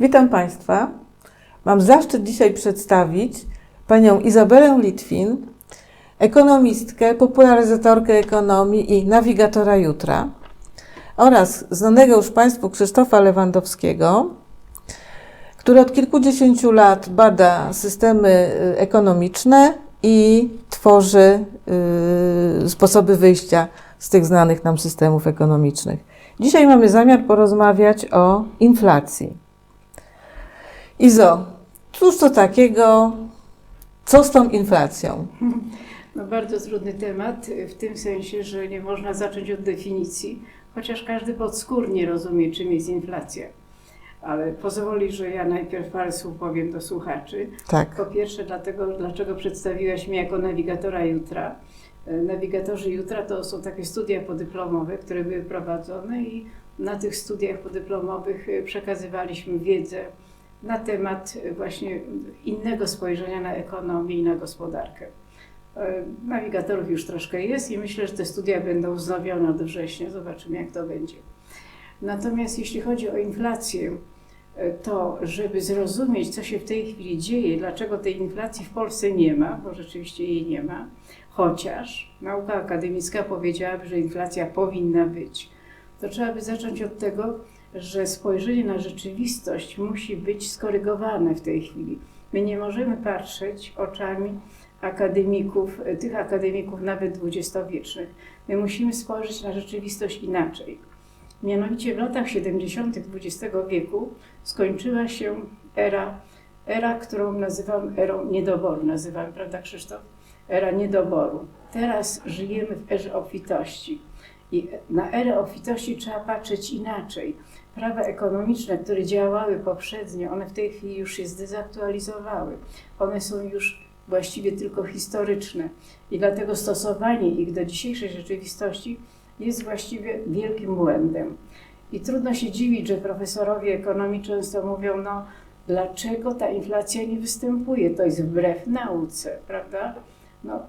Witam Państwa. Mam zaszczyt dzisiaj przedstawić panią Izabelę Litwin, ekonomistkę, popularyzatorkę ekonomii i nawigatora jutra oraz znanego już Państwu Krzysztofa Lewandowskiego, który od kilkudziesięciu lat bada systemy y, ekonomiczne i tworzy y, sposoby wyjścia z tych znanych nam systemów ekonomicznych. Dzisiaj mamy zamiar porozmawiać o inflacji. Izo, cóż to takiego, co z tą inflacją? No bardzo trudny temat, w tym sensie, że nie można zacząć od definicji, chociaż każdy podskórnie rozumie, czym jest inflacja. Ale pozwoli, że ja najpierw parę słów powiem do słuchaczy. Tak. Po pierwsze, dlatego, dlaczego przedstawiłaś mnie jako nawigatora jutra. Nawigatorzy jutra to są takie studia podyplomowe, które były prowadzone i na tych studiach podyplomowych przekazywaliśmy wiedzę na temat właśnie innego spojrzenia na ekonomię i na gospodarkę. E, Nawigatorów już troszkę jest i myślę, że te studia będą wznowione od września. Zobaczymy, jak to będzie. Natomiast jeśli chodzi o inflację, e, to żeby zrozumieć, co się w tej chwili dzieje, dlaczego tej inflacji w Polsce nie ma, bo rzeczywiście jej nie ma, chociaż nauka akademicka powiedziałaby, że inflacja powinna być, to trzeba by zacząć od tego, że spojrzenie na rzeczywistość musi być skorygowane w tej chwili. My nie możemy patrzeć oczami akademików, tych akademików nawet dwudziestowiecznych. My musimy spojrzeć na rzeczywistość inaczej. Mianowicie w latach 70. XX wieku skończyła się era, era, którą nazywam erą niedoboru, nazywam, prawda Krzysztof? Era niedoboru. Teraz żyjemy w erze obfitości. I na erę obfitości trzeba patrzeć inaczej. Prawa ekonomiczne, które działały poprzednio, one w tej chwili już się zdezaktualizowały. One są już właściwie tylko historyczne. I dlatego stosowanie ich do dzisiejszej rzeczywistości jest właściwie wielkim błędem. I trudno się dziwić, że profesorowie ekonomii często mówią, no dlaczego ta inflacja nie występuje? To jest wbrew nauce, prawda? No,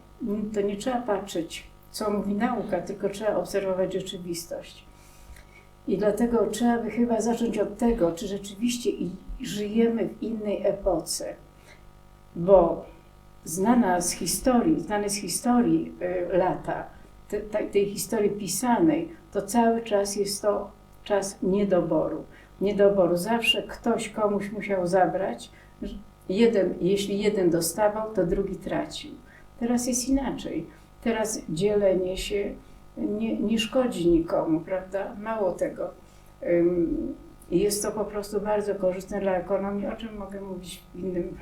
to nie trzeba patrzeć, co mówi nauka, tylko trzeba obserwować rzeczywistość. I dlatego trzeba by chyba zacząć od tego, czy rzeczywiście żyjemy w innej epoce, bo znana z historii, znane z historii y, lata, te, te, tej historii pisanej, to cały czas jest to czas niedoboru. Niedoboru. Zawsze ktoś komuś musiał zabrać. Jeden, jeśli jeden dostawał, to drugi tracił. Teraz jest inaczej. Teraz dzielenie się nie, nie szkodzi nikomu, prawda? Mało tego. Jest to po prostu bardzo korzystne dla ekonomii, o czym mogę mówić w innym,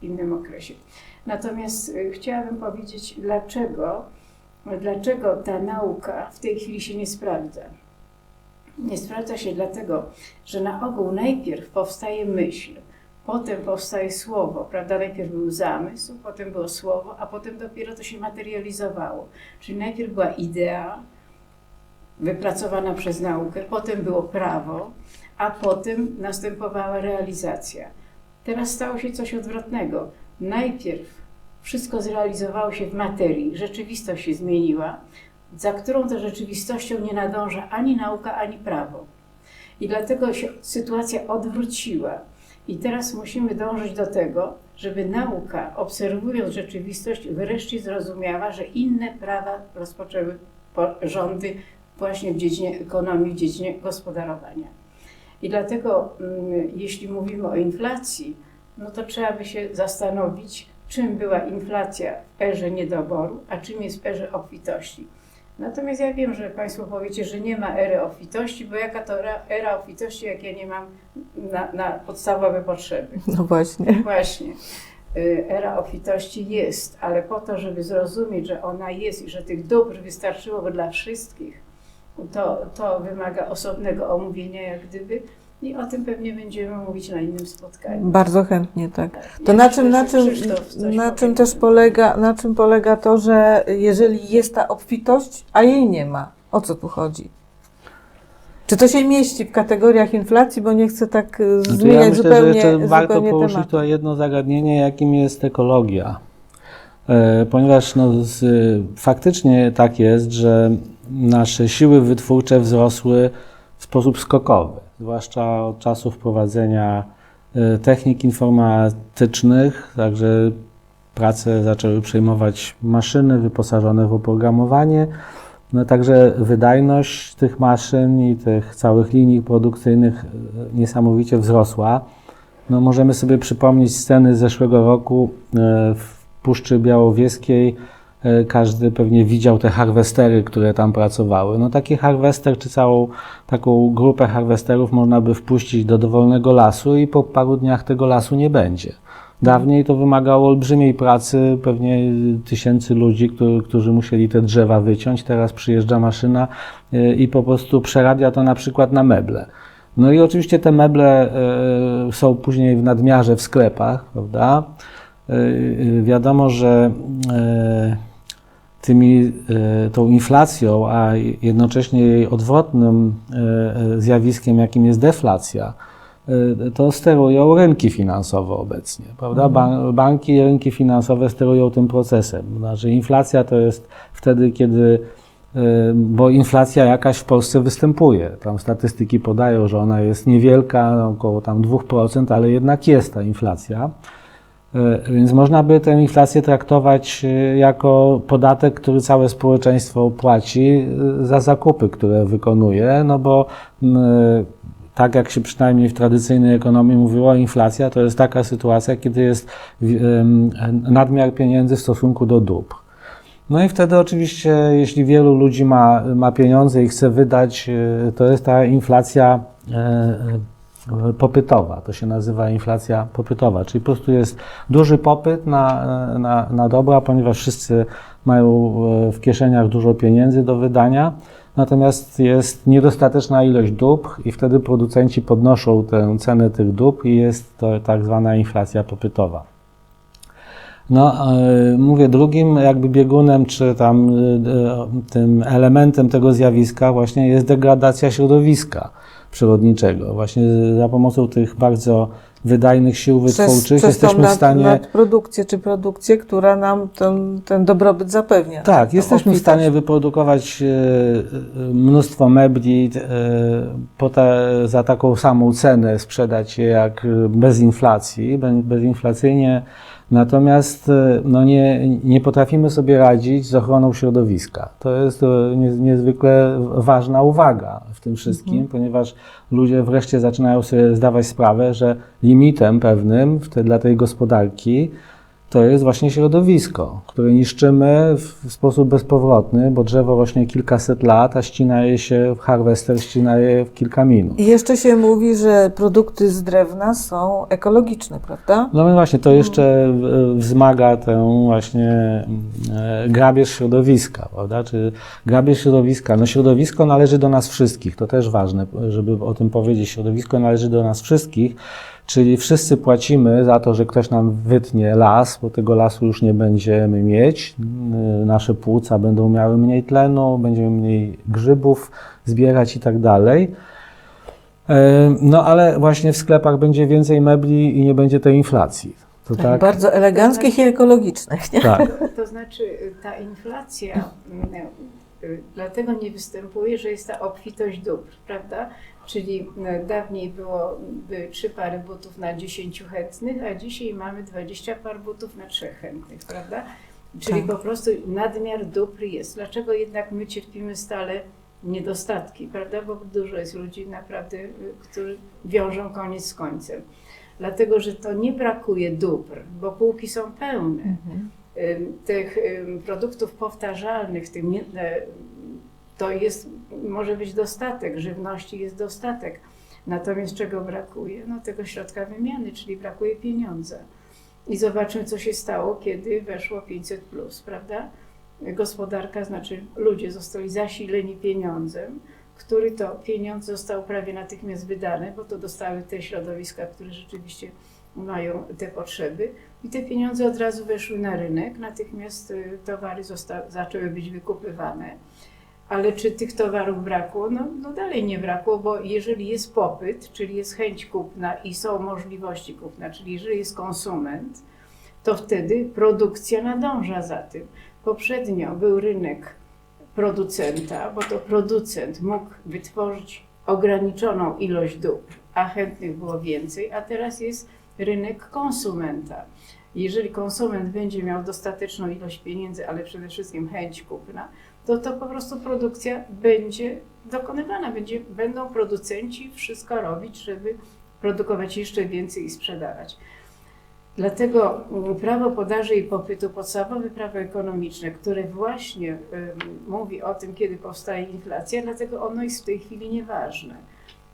w innym okresie. Natomiast y, chciałabym powiedzieć, dlaczego, dlaczego ta nauka w tej chwili się nie sprawdza. Nie sprawdza się dlatego, że na ogół najpierw powstaje myśl, potem powstaje słowo, prawda? Najpierw był zamysł, potem było słowo, a potem dopiero to się materializowało. Czyli najpierw była idea wypracowana przez naukę, potem było prawo, a potem następowała realizacja. Teraz stało się coś odwrotnego. Najpierw wszystko zrealizowało się w materii, rzeczywistość się zmieniła, za którą to rzeczywistością nie nadąża ani nauka, ani prawo. I dlatego się sytuacja odwróciła. I teraz musimy dążyć do tego, żeby nauka, obserwując rzeczywistość, wreszcie zrozumiała, że inne prawa rozpoczęły po- rządy właśnie w dziedzinie ekonomii, w dziedzinie gospodarowania. I dlatego, mm, jeśli mówimy o inflacji, no to trzeba by się zastanowić, czym była inflacja w erze niedoboru, a czym jest w erze obfitości. Natomiast ja wiem, że Państwo powiecie, że nie ma ery obfitości, bo jaka to era, obfitości, jak ja nie mam na, na podstawowe potrzeby. No właśnie. Właśnie. Y, Era obfitości jest, ale po to, żeby zrozumieć, że ona jest i że tych dóbr wystarczyłoby dla wszystkich, to, to wymaga osobnego omówienia, jak gdyby. I o tym pewnie będziemy mówić na innym spotkaniu. Bardzo chętnie, tak. Tak. To Ja na myślę, czym, na czym, na czym też polega, na czym polega to, że jeżeli jest ta obfitość, a jej nie ma, o co tu chodzi? Czy to się mieści w kategoriach inflacji, bo nie chcę tak y, Znaczy, zmieniać ja myślę, zupełnie, że jeszcze warto zupełnie poruszyć tematu. tutaj jedno zagadnienie, jakim jest ekologia. E, Ponieważ no, z, faktycznie tak jest, że nasze siły wytwórcze wzrosły w sposób skokowy. Zwłaszcza od czasu wprowadzenia e, technik informatycznych, także pracę zaczęły przejmować maszyny wyposażone w oprogramowanie. No, także wydajność tych maszyn i tych całych linii produkcyjnych e, niesamowicie wzrosła. No, możemy sobie przypomnieć sceny z zeszłego roku e, w Puszczy Białowieskiej. E, Każdy pewnie widział te harwestery, które tam pracowały. No taki harwester, czy całą taką grupę harwesterów można by wpuścić do dowolnego lasu i po paru dniach tego lasu nie będzie. Dawniej to wymagało olbrzymiej pracy, pewnie tysięcy ludzi, którzy, którzy musieli te drzewa wyciąć. Teraz przyjeżdża maszyna e, i po prostu przerabia to na przykład na meble. No i oczywiście te meble e, są później w nadmiarze w sklepach, prawda? Wiadomo, że tymi, e, tą inflacją, a jednocześnie jej odwrotnym e, e, zjawiskiem, jakim jest deflacja, to sterują rynki finansowe obecnie, prawda? Ban- Banki i rynki finansowe sterują tym procesem. Znaczy inflacja to jest wtedy, kiedy bo inflacja jakaś w Polsce występuje. Tam statystyki podają, że ona jest niewielka, około tam 2%, ale jednak jest ta inflacja. E, Więc można by tę inflację traktować e, jako podatek, który całe społeczeństwo płaci e, za zakupy, które wykonuje, no bo tak jak się przynajmniej w tradycyjnej ekonomii mówiło, inflacja to jest taka sytuacja, kiedy jest nadmiar pieniędzy w stosunku do dóbr. No i wtedy oczywiście, jeśli wielu ludzi ma, ma pieniądze i chce wydać, to jest ta inflacja popytowa. To się nazywa inflacja popytowa, czyli po prostu jest duży popyt na, na, na dobra, ponieważ wszyscy mają e, w kieszeniach dużo pieniędzy do wydania, natomiast jest niedostateczna ilość dóbr i wtedy producenci podnoszą tę cenę tych dóbr i jest to tak zwana inflacja popytowa. No, e, mówię, drugim jakby biegunem, czy tam e, tym elementem tego zjawiska właśnie jest degradacja środowiska przyrodniczego. Właśnie za pomocą tych bardzo wydajnych sił wytwórczych jesteśmy w stanie... nad, nadprodukcję czy produkcję, która nam ten, ten dobrobyt zapewnia. Tak, jesteśmy w stanie wyprodukować e, e, mnóstwo mebli, te, za taką samą cenę sprzedać je jak e, bez inflacji, be- bezinflacyjnie. Natomiast e, no nie, nie potrafimy sobie radzić z ochroną środowiska. To jest e, nie, niezwykle ważna uwaga w tym wszystkim, ponieważ ludzie wreszcie zaczynają sobie zdawać sprawę, że limitem pewnym te, dla tej gospodarki to jest właśnie środowisko, które niszczymy w sposób bezpowrotny, bo drzewo rośnie kilkaset lat, a ścina je się, harwester ścina je w kilka minut. I jeszcze się mówi, że produkty z drewna są ekologiczne, prawda? No właśnie to jeszcze wzmaga tę właśnie e, grabież środowiska, prawda? Czy grabież środowiska? No środowisko należy do nas wszystkich, to też ważne, żeby o tym powiedzieć. Środowisko należy do nas wszystkich, czyli wszyscy płacimy za to, że ktoś nam wytnie las, bo tego lasu już nie będziemy mieć. E, Nasze płuca będą miały mniej tlenu, będziemy mniej grzybów zbierać i tak dalej. E, No ale właśnie w sklepach będzie więcej mebli i nie będzie tej inflacji. To tak? Bardzo eleganckich i ekologicznych. Nie? Tak. To znaczy y, ta inflacja y, dlatego nie występuje, że jest ta obfitość dóbr, prawda? Czyli y, dawniej było by trzy pary butów na 10 chętnych, a dzisiaj mamy 20 par butów na trzech chętnych, prawda? Czyli Tak. po prostu nadmiar dóbr jest. Dlaczego jednak my cierpimy stale niedostatki, prawda? Bo dużo jest ludzi naprawdę, y, którzy wiążą koniec z końcem. Dlatego, że to nie brakuje dóbr, bo półki są pełne Mhm. tych produktów powtarzalnych, tych, e, to jest, może być dostatek, żywności jest dostatek. Natomiast czego brakuje? No tego środka wymiany, czyli brakuje pieniądza. I zobaczmy, co się stało, kiedy weszło 500, prawda? Gospodarka, znaczy ludzie zostali zasileni pieniądzem, który to pieniądz został prawie natychmiast wydany, bo to dostały te środowiska, które rzeczywiście mają te potrzeby. I te pieniądze od razu weszły na rynek, natychmiast y, towary zaczęły być wykupywane. Ale czy tych towarów brakło? No, no dalej nie brakło, bo jeżeli jest popyt, czyli jest chęć kupna i są możliwości kupna, czyli jeżeli jest konsument, to wtedy produkcja nadąża za tym. Poprzednio był rynek producenta, bo to producent mógł wytworzyć ograniczoną ilość dóbr, a chętnych było więcej, a teraz jest rynek konsumenta. Jeżeli konsument będzie miał dostateczną ilość pieniędzy, ale przede wszystkim chęć kupna, to to po prostu produkcja będzie dokonywana. Będzie, będą producenci wszystko robić, żeby produkować jeszcze więcej i sprzedawać. Dlatego mm, prawo podaży i popytu, podstawowe prawo ekonomiczne, które właśnie ym, mówi o tym, kiedy powstaje inflacja, dlatego ono jest w tej chwili nieważne.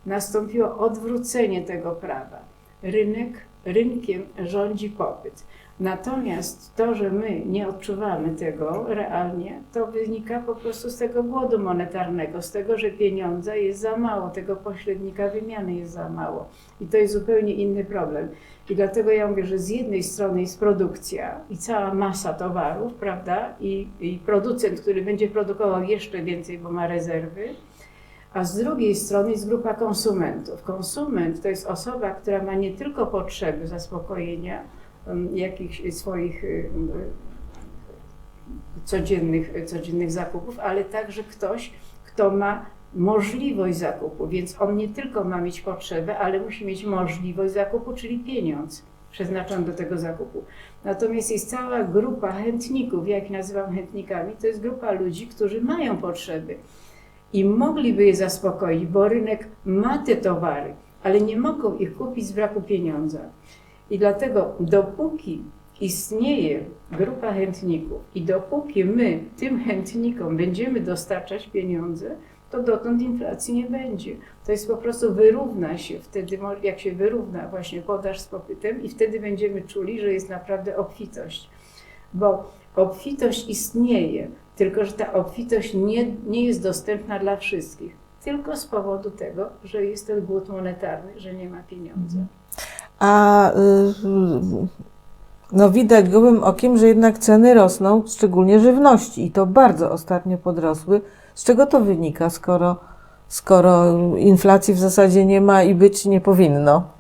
Nastąpiło odwrócenie tego prawa. Rynek, rynkiem rządzi popyt. Natomiast to, że my nie odczuwamy tego realnie, to wynika po prostu z tego głodu monetarnego, z tego, że pieniądza jest za mało, tego pośrednika wymiany jest za mało. I to jest zupełnie inny problem. I dlatego ja mówię, że z jednej strony jest produkcja i cała masa towarów, prawda, i, i producent, który będzie produkował jeszcze więcej, bo ma rezerwy, a z drugiej strony jest grupa konsumentów. Konsument to jest osoba, która ma nie tylko potrzeby zaspokojenia jakichś swoich um, codziennych, codziennych zakupów, ale także ktoś, kto ma możliwość zakupu, więc on nie tylko ma mieć potrzebę, ale musi mieć możliwość zakupu, czyli pieniądz przeznaczony do tego zakupu. Natomiast jest cała grupa chętników, jak nazywam chętnikami, to jest grupa ludzi, którzy mają potrzeby i mogliby je zaspokoić, bo rynek ma te towary, ale nie mogą ich kupić z braku pieniądza. I dlatego dopóki istnieje grupa chętników i dopóki my tym chętnikom będziemy dostarczać pieniądze, to dotąd inflacji nie będzie. To jest po prostu wyrówna się wtedy, jak się wyrówna właśnie podaż z popytem i wtedy będziemy czuli, że jest naprawdę obfitość. Bo obfitość istnieje, tylko że ta obfitość nie, nie jest dostępna dla wszystkich. Tylko z powodu tego, że jest ten głód monetarny, że nie ma pieniądza. A y, no widać gołym okiem, że jednak ceny rosną, szczególnie żywności i to bardzo ostatnio podrosły. Z czego to wynika, skoro, skoro inflacji w zasadzie nie ma i być nie powinno?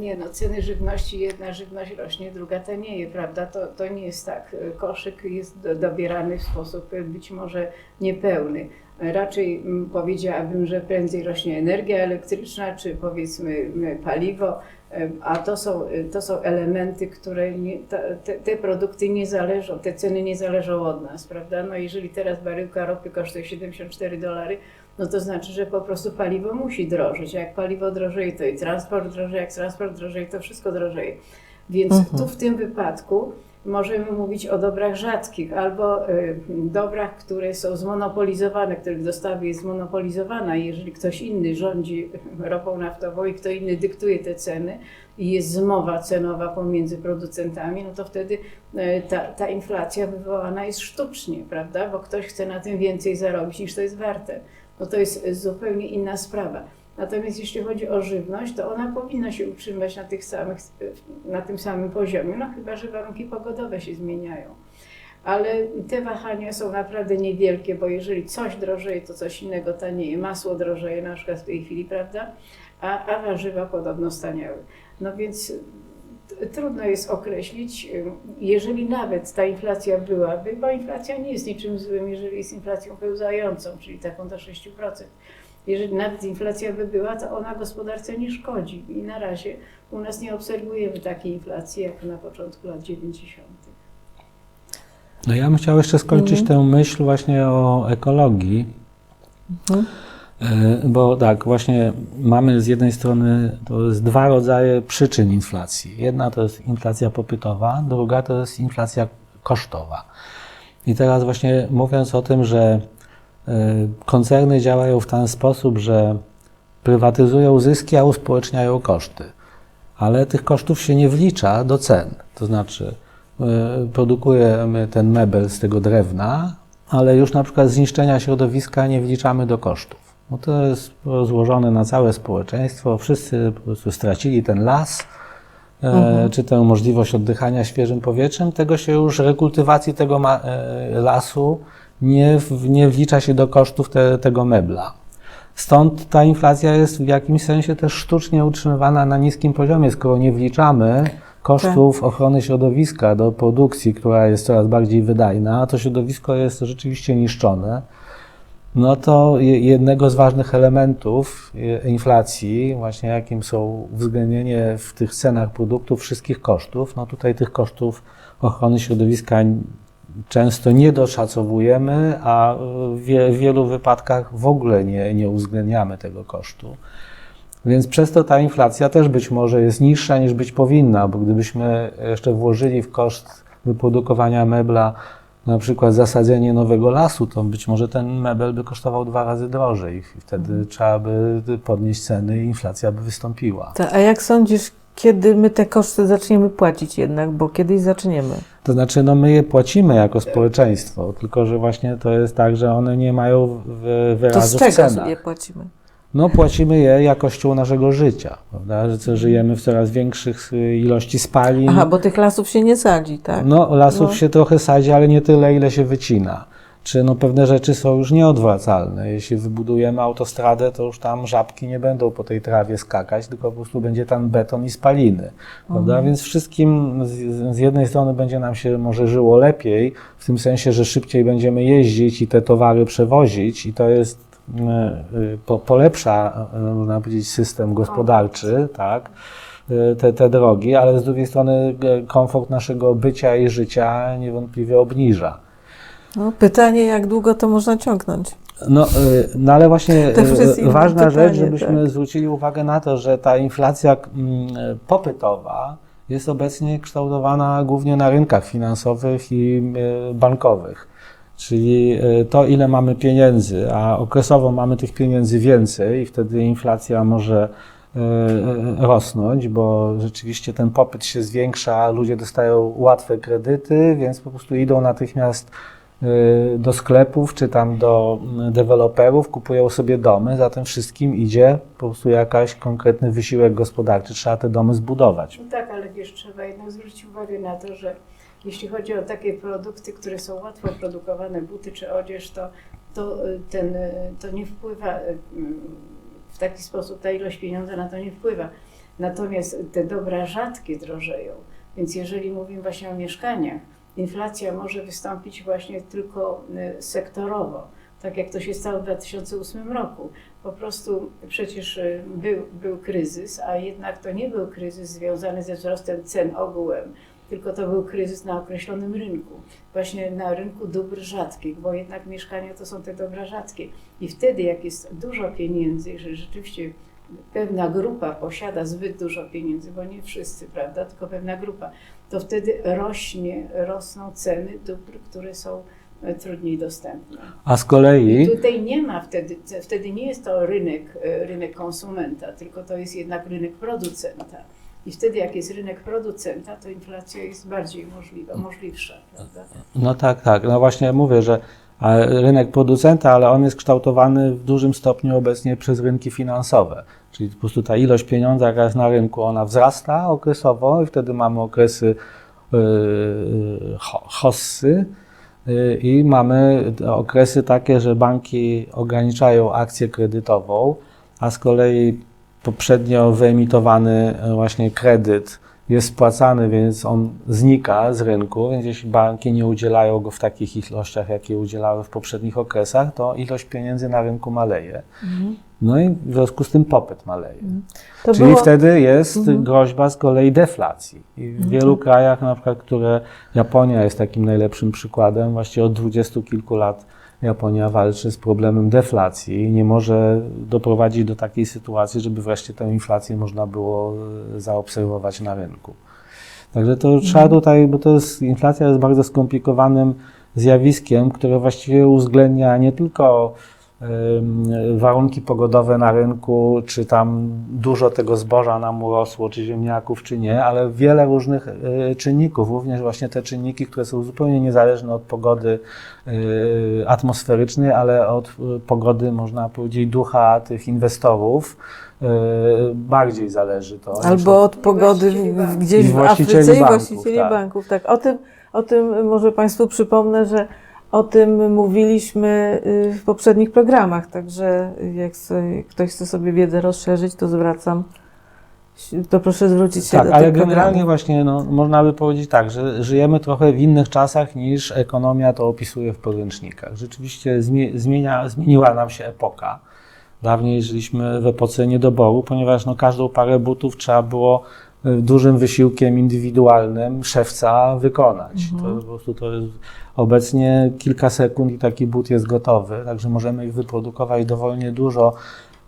Nie no, ceny żywności, jedna żywność rośnie, druga tanieje, prawda? To, to nie jest tak. Koszyk jest do- dobierany w sposób być może niepełny. Raczej powiedziałabym, że prędzej rośnie energia elektryczna, czy powiedzmy paliwo, y, a to są, to są elementy, które nie, te, te produkty nie zależą, te ceny nie zależą od nas, prawda? No jeżeli teraz baryłka ropy kosztuje 74 dolary, no to znaczy, że po prostu paliwo musi drożyć. A jak paliwo drożeje, to i transport drożeje, jak transport drożeje, to wszystko drożeje. Więc Mhm. tu w tym wypadku możemy mówić o dobrach rzadkich albo y, dobrach, które są zmonopolizowane, których dostawa jest zmonopolizowana. Jeżeli ktoś inny rządzi ropą naftową i kto inny dyktuje te ceny i jest zmowa cenowa pomiędzy producentami, no to wtedy y, ta, ta inflacja wywołana jest sztucznie, prawda? Bo ktoś chce na tym więcej zarobić niż to jest warte no to jest zupełnie inna sprawa. Natomiast jeśli chodzi o żywność, to ona powinna się utrzymać na, tych samych, na tym samym poziomie, no chyba, że warunki pogodowe się zmieniają. Ale te wahania są naprawdę niewielkie, bo jeżeli coś drożeje, to coś innego tanieje. Masło drożeje na przykład w tej chwili, prawda? A, a warzywa podobno staniały. No więc trudno jest określić, jeżeli nawet ta inflacja byłaby, bo inflacja nie jest niczym złym, jeżeli jest inflacją pełzającą, czyli taką do 6%. Jeżeli nawet inflacja by była, to ona gospodarce nie szkodzi. I na razie u nas nie obserwujemy takiej inflacji jak na początku lat 90. No ja bym chciał jeszcze skończyć tę myśl właśnie o ekologii. Mhm. E, Bo tak, właśnie mamy z jednej strony to jest dwa rodzaje przyczyn inflacji. Jedna to jest inflacja popytowa, druga to jest inflacja kosztowa. I teraz właśnie mówiąc o tym, że koncerny działają w ten sposób, że prywatyzują zyski, a uspołeczniają koszty. Ale tych kosztów się nie wlicza do cen. To znaczy, e, produkujemy ten mebel z tego drewna, ale już na przykład zniszczenia środowiska nie wliczamy do kosztów. Bo to jest rozłożone na całe społeczeństwo. Wszyscy po prostu stracili ten las, e, czy tę możliwość oddychania świeżym powietrzem. Tego się już, rekultywacji tego e, lasu nie, w- nie wlicza się do kosztów te, tego mebla. Stąd ta inflacja jest w jakimś sensie też sztucznie utrzymywana na niskim poziomie, skoro nie wliczamy kosztów ochrony środowiska do produkcji, która jest coraz bardziej wydajna, a to środowisko jest rzeczywiście niszczone. no to je- jednego z ważnych elementów e, inflacji, właśnie jakim są uwzględnienie w tych cenach produktów wszystkich kosztów, no tutaj tych kosztów ochrony środowiska często nie doszacowujemy, a w wie- w wielu wypadkach w ogóle nie, nie uwzględniamy tego kosztu. Więc przez to ta inflacja też być może jest niższa niż być powinna, bo gdybyśmy jeszcze włożyli w koszt wyprodukowania mebla na przykład zasadzenie nowego lasu, to być może ten mebel by kosztował dwa razy drożej wtedy trzeba by podnieść ceny i inflacja by wystąpiła. Ta, a jak sądzisz, kiedy my te koszty zaczniemy płacić jednak, bo kiedyś zaczniemy? To znaczy, no my je płacimy jako społeczeństwo, tylko że właśnie to jest tak, że one nie mają w- To wyrazu z w czego cenach. sobie płacimy? No, płacimy je jakością naszego życia, prawda? Że co, żyjemy w coraz większych y, ilości spalin. Aha, bo tych lasów się nie sadzi, tak? No, lasów No. się trochę sadzi, ale nie tyle, ile się wycina. Czy no, pewne rzeczy są już nieodwracalne. Jeśli wybudujemy autostradę, to już tam żabki nie będą po tej trawie skakać, tylko po prostu będzie tam beton i spaliny. Prawda? Mhm. Więc wszystkim z, z jednej strony będzie nam się może żyło lepiej, w tym sensie, że szybciej będziemy jeździć i te towary przewozić i to jest y, y, po, polepsza, y, można powiedzieć, system gospodarczy, tak? te, te drogi, ale z drugiej strony komfort naszego bycia i życia niewątpliwie obniża. No, pytanie, jak długo to można ciągnąć? No, y, no ale właśnie y, ważna pytanie, rzecz, żebyśmy tak. zwrócili uwagę na to, że ta inflacja mm, popytowa jest obecnie kształtowana głównie na rynkach finansowych i y, bankowych. Czyli to, ile mamy pieniędzy, a okresowo mamy tych pieniędzy więcej i wtedy inflacja może rosnąć, bo rzeczywiście ten popyt się zwiększa, ludzie dostają łatwe kredyty, więc po prostu idą natychmiast do sklepów czy tam do mm, deweloperów, kupują sobie domy, za tym wszystkim idzie po prostu jakaś konkretny wysiłek gospodarczy, trzeba te domy zbudować. No tak, ale wiesz, trzeba jednak zwrócić uwagę na to, że jeśli chodzi o takie produkty, które są łatwo produkowane, buty czy odzież, to, to, y, ten, y, to nie wpływa y, w taki sposób, ta ilość pieniądza na to nie wpływa. Natomiast te dobra rzadkie drożeją. Więc jeżeli mówimy właśnie o mieszkaniach, inflacja może wystąpić właśnie tylko y, sektorowo, tak jak to się stało w 2008 roku. Po prostu przecież y, był, był kryzys, a jednak to nie był kryzys związany ze wzrostem cen ogółem, tylko to był kryzys na określonym rynku, właśnie na rynku dóbr rzadkich, bo jednak mieszkania to są te dobra rzadkie. I wtedy, jak jest dużo pieniędzy, że rzeczywiście pewna grupa posiada zbyt dużo pieniędzy, bo nie wszyscy, prawda, tylko pewna grupa, to wtedy rośnie, rosną ceny dóbr, które są e, trudniej dostępne. A z kolei I tutaj nie ma wtedy, wtedy nie jest to rynek, e, rynek konsumenta, tylko to jest jednak rynek producenta. I wtedy, jak jest rynek producenta, to inflacja jest bardziej możliwa, możliwsza, prawda? No tak, tak. No właśnie mówię, że rynek producenta, ale on jest kształtowany w dużym stopniu obecnie przez rynki finansowe. Czyli po prostu ta ilość pieniądza, jaka jest na rynku, ona wzrasta okresowo i wtedy mamy okresy yy, ho- hossy yy, i mamy okresy takie, że banki ograniczają akcję kredytową, a z kolei poprzednio wyemitowany e, właśnie kredyt jest spłacany, więc on znika z rynku, więc jeśli banki nie udzielają go w takich ilościach, jakie udzielały w poprzednich okresach, to ilość pieniędzy na rynku maleje. No i w związku z tym popyt maleje. To Czyli było- wtedy jest Mhm. groźba z kolei deflacji. I w wielu krajach, na przykład, które Japonia jest takim najlepszym przykładem, właściwie od dwudziestu kilku lat Japonia walczy z problemem deflacji i nie może doprowadzić do takiej sytuacji, żeby wreszcie tę inflację można było e, zaobserwować na rynku. Także to trzeba tutaj, bo to jest, inflacja jest bardzo skomplikowanym zjawiskiem, które właściwie uwzględnia nie tylko warunki pogodowe na rynku, czy tam dużo tego zboża nam urosło, czy ziemniaków, czy nie, ale wiele różnych e, czynników, również właśnie te czynniki, które są zupełnie niezależne od pogody e, atmosferycznej, ale od e, pogody, można powiedzieć, ducha tych inwestorów. Bardziej zależy to. Albo od pogody w- banków. gdzieś I w właścicieli Afryce i banków, właścicieli tak. banków. Tak, o tym, o tym może Państwu przypomnę, że o tym mówiliśmy y, w poprzednich programach, także jak ktoś chce sobie wiedzę rozszerzyć, to zwracam to proszę zwrócić się Tak, do ale tych generalnie programów. właśnie no, można by powiedzieć tak, że żyjemy trochę w innych czasach niż ekonomia to opisuje w podręcznikach. Rzeczywiście zmie- zmienia, zmieniła nam się epoka. Dawniej żyliśmy w epoce niedoboru, ponieważ no, każdą parę butów trzeba było dużym wysiłkiem indywidualnym szewca wykonać. To po prostu to jest obecnie kilka sekund i taki but jest gotowy, także możemy ich wyprodukować dowolnie dużo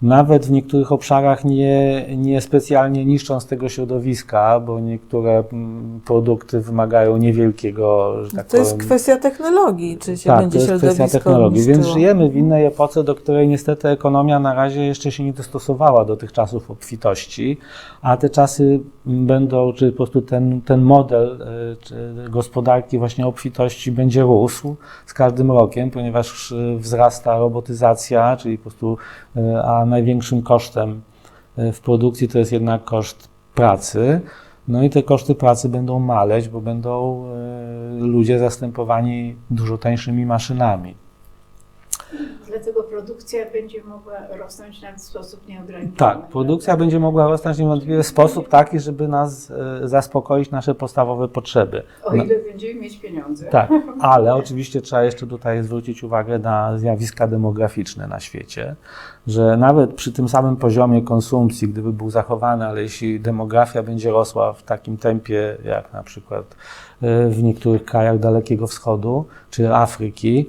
nawet w niektórych obszarach nie, nie specjalnie niszcząc tego środowiska, bo niektóre mm, produkty wymagają niewielkiego, że tak To jest powiem, kwestia technologii, czy się tak, to będzie jest kwestia technologii, więc niszczyło. żyjemy w innej epoce, do której niestety ekonomia na razie jeszcze się nie dostosowała do tych czasów obfitości, a te czasy będą, czy po prostu ten, ten model czy gospodarki właśnie obfitości będzie rósł z każdym rokiem, ponieważ y, wzrasta robotyzacja, czyli po prostu, y, a największym kosztem y, w produkcji to jest jednak koszt pracy. No i te koszty pracy będą maleć, bo będą y, ludzie zastępowani dużo tańszymi maszynami. Dlatego produkcja będzie mogła rosnąć w sposób nieograniczony. Tak, produkcja będzie mogła rosnąć niewątpliwie w sposób taki, żeby nas y, zaspokoić nasze podstawowe potrzeby. O ile będziemy mieć pieniądze. Tak, ale oczywiście trzeba jeszcze tutaj zwrócić uwagę na zjawiska demograficzne na świecie, że nawet przy tym samym poziomie konsumpcji, gdyby był zachowany, ale jeśli demografia będzie rosła w takim tempie, jak na przykład y, w niektórych krajach Dalekiego Wschodu czy Afryki,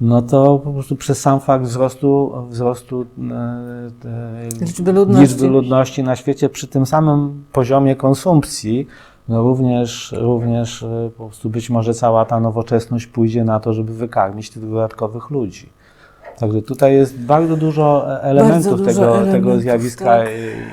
no to po prostu przez sam fakt wzrostu, wzrostu y, Liczby ludności. liczby ludności na świecie przy tym samym poziomie konsumpcji, no również, również e, po prostu być może cała ta nowoczesność pójdzie na to, żeby wykarmić tych dodatkowych ludzi. Także tutaj jest bardzo dużo e, elementów dużo tego, tego elementów, zjawiska tak.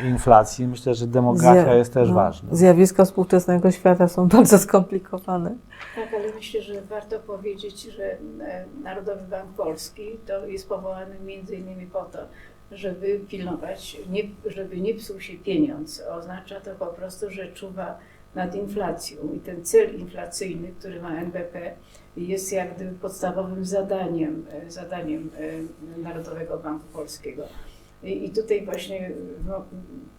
inflacji. Myślę, że demografia Zja- jest też no, ważna. Zjawiska współczesnego świata są bardzo skomplikowane. Tak, ale myślę, że warto powiedzieć, że e, Narodowy Bank Polski to jest powołany między innymi po to, żeby pilnować, nie, żeby nie psuł się pieniądz. Oznacza to po prostu, że czuwa nad inflacją i ten cel inflacyjny, który ma NBP, jest jak gdyby podstawowym zadaniem, e, zadaniem e, Narodowego Banku Polskiego. I, tutaj właśnie no,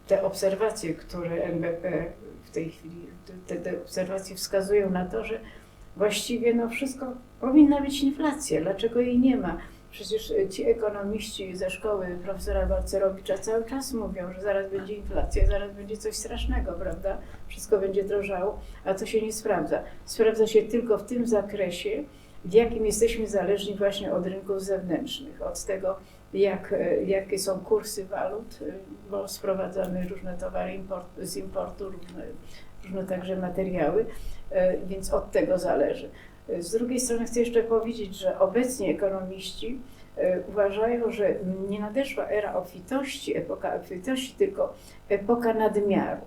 te obserwacje, które NBP w tej chwili, te, te obserwacje wskazują na to, że właściwie no wszystko powinna być inflacja. Dlaczego jej nie ma? Przecież e, ci ekonomiści ze szkoły profesora Balcerowicza cały czas mówią, że zaraz będzie inflacja, zaraz będzie coś strasznego, prawda? Wszystko będzie drożało, a to się nie sprawdza. Sprawdza się tylko w tym zakresie, w jakim jesteśmy zależni właśnie od rynków zewnętrznych, od tego, jak, e, jakie są kursy walut, e, bo sprowadzamy różne towary import, z importu, różne, różne także materiały, więc od tego zależy. Z drugiej strony chcę jeszcze powiedzieć, że obecnie ekonomiści e, uważają, że nie nadeszła era obfitości, epoka obfitości, tylko epoka nadmiaru.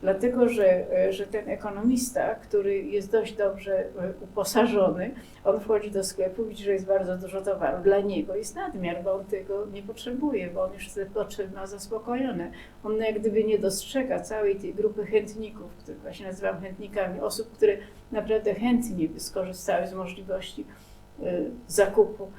Dlatego, że, e, że ten ekonomista, który jest dość dobrze e, uposażony, on wchodzi do sklepu, widzi, że jest bardzo dużo towaru. Dla niego jest nadmiar, bo on tego nie potrzebuje, bo on już te potrzeby ma zaspokojone. On jak gdyby nie dostrzega całej tej grupy chętników, których właśnie nazywam chętnikami, osób, które naprawdę chętnie by skorzystały z możliwości y, zakupu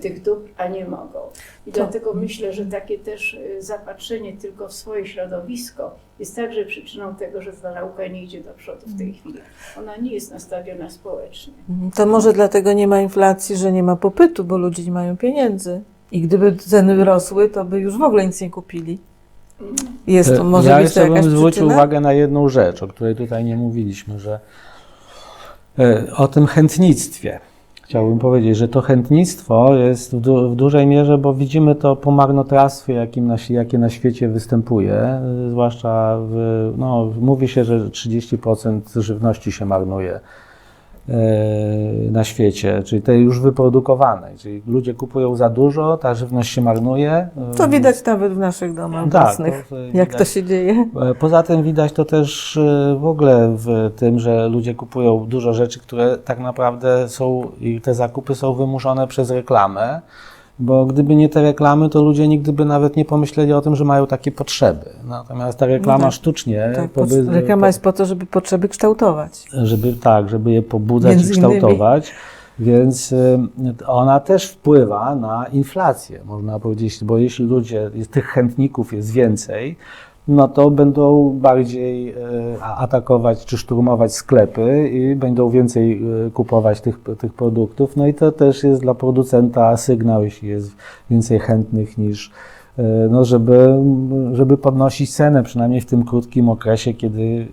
tych dóbr, a nie mogą. I To- dlatego myślę, że takie też y, zapatrzenie tylko w swoje środowisko jest także przyczyną tego, że ta nauka nie idzie do przodu w tej chwili. Ona nie jest nastawiona społecznie. To może dlatego nie ma inflacji, że nie ma popytu, bo ludzie nie mają pieniędzy. I gdyby ceny rosły, to by już w ogóle nic nie kupili. Jest to, może E, ja być to jakaś bym zwrócił przyczyna? uwagę na jedną rzecz, o której tutaj nie mówiliśmy, że e, o tym chętnictwie. Chciałbym powiedzieć, że to chętnictwo jest w, du- w dużej mierze, bo widzimy to po marnotrawstwie, jakim na, jakie na świecie występuje, zwłaszcza w, no, mówi się, że 30% żywności się marnuje na świecie, czyli tej już wyprodukowanej, czyli ludzie kupują za dużo, ta żywność się marnuje. e, To widać nawet w naszych domach Tak, własnych, to, e, jak to się dzieje. E, Poza tym widać to też e, w ogóle w tym, że ludzie kupują dużo rzeczy, które tak naprawdę są i te zakupy są wymuszone przez reklamę, bo gdyby nie te reklamy, to ludzie nigdy by nawet nie pomyśleli o tym, że mają takie potrzeby. Natomiast ta reklama No tak. sztucznie, Tak, poby- po, reklama jest po to, żeby potrzeby kształtować. żeby tak, żeby je pobudzać Między i kształtować. Więc y, ona też wpływa na inflację, można powiedzieć, bo jeśli ludzie, jest, tych chętników jest więcej, no to będą bardziej e, atakować czy szturmować sklepy i będą więcej e, kupować tych, tych produktów. No i to też jest dla producenta sygnał, jeśli jest więcej chętnych niż, no żeby, żeby podnosić cenę, przynajmniej w tym krótkim okresie, kiedy,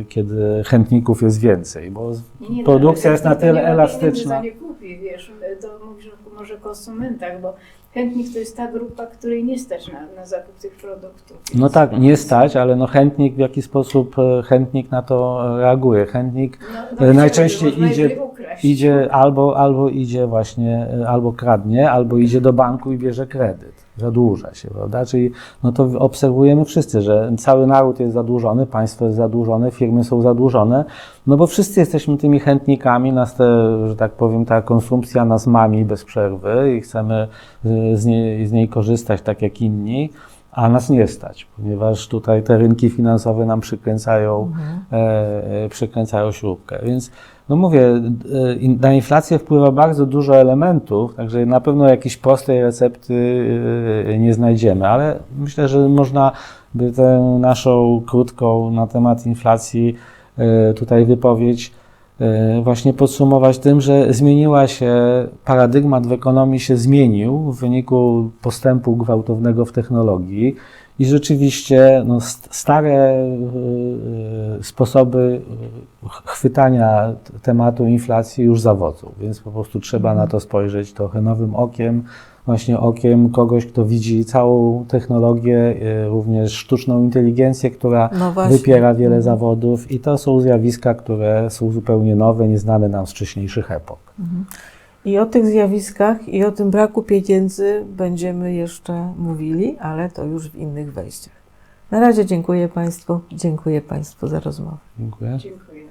e, kiedy chętników jest więcej, bo Nie, produkcja no, jest na tyle elastyczna. nie kupi, wiesz, to mówisz o może konsumentach, bo chętnik to jest ta grupa, której nie stać na, na zakup tych produktów. No Więc- tak, nie stać, ale no chętnik w jaki sposób e, chętnik na to reaguje. Chętnik No, E, najczęściej idzie- idzie albo, albo idzie właśnie, e, albo kradnie, albo idzie do banku i bierze kredyt. Zadłuża się, prawda? Czyli no to obserwujemy wszyscy, że cały naród jest zadłużony, państwo jest zadłużone, firmy są zadłużone, no bo wszyscy jesteśmy tymi chętnikami, nas te, że tak powiem, ta konsumpcja nas mami bez przerwy i chcemy y, z niej, z niej korzystać tak jak inni, a nas nie stać, ponieważ tutaj te rynki finansowe nam przykręcają, e, e, przykręcają śrubkę. Więc no mówię, in- na inflację wpływa bardzo dużo elementów, także na pewno jakiejś prostej recepty e, nie znajdziemy, ale myślę, że można by tę naszą krótką na temat inflacji tutaj wypowiedź właśnie podsumować tym, że zmieniła się, paradygmat w ekonomii się zmienił w wyniku postępu gwałtownego w technologii i rzeczywiście no, st- stare e, e, sposoby e, ch- chwytania tematu inflacji już zawodzą, więc po prostu trzeba na to spojrzeć trochę nowym okiem, właśnie okiem kogoś, kto widzi całą technologię, e, również sztuczną inteligencję, która No wypiera wiele zawodów i to są zjawiska, które są zupełnie nowe, nieznane nam z wcześniejszych epok. I o tych zjawiskach i o tym braku pieniędzy będziemy jeszcze mówili, ale to już w innych wejściach. Na razie dziękuję Państwu. Dziękuję Państwu za rozmowę. Dziękuję. Dziękuję.